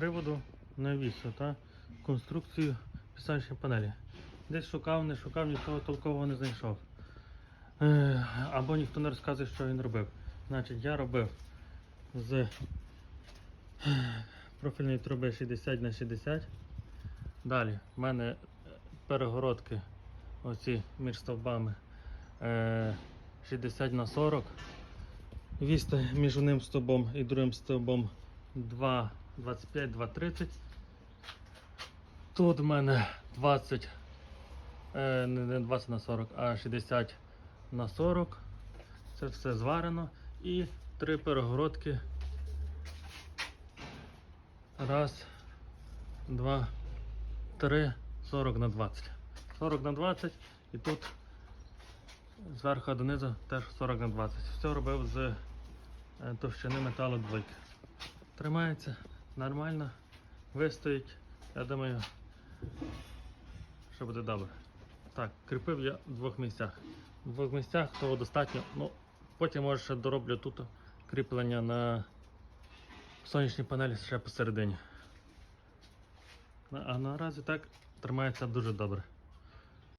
приводу навісу та конструкцію пісочної панелі. Десь шукав, не шукав, нічого толкового не знайшов. Е, Або ніхто не розказує, що він робив. Значить, я робив з е, профільної труби 60 на 60. Далі в мене е, перегородки оці між стовбами е, 60 на 40. Віста між одним стовбом і другим стовбом 2, 25, 2,30. Тут в мене 20, е, не не 20 на 40, а 60 на 40. Це все зварено. І три перегородки. Раз, два, три, 40 на 20. 40 на 20 і тут зверху донизу теж 40 на 20. Все робив з е, товщини металу двойки. Тримається нормально, вистоїть. Я думаю, що буде добре. Так, кріпив я в двох місцях. В двох місцях того достатньо. Ну, потім може ще дороблю тут кріплення на сонячній панелі ще посередині. А наразі так тримається дуже добре.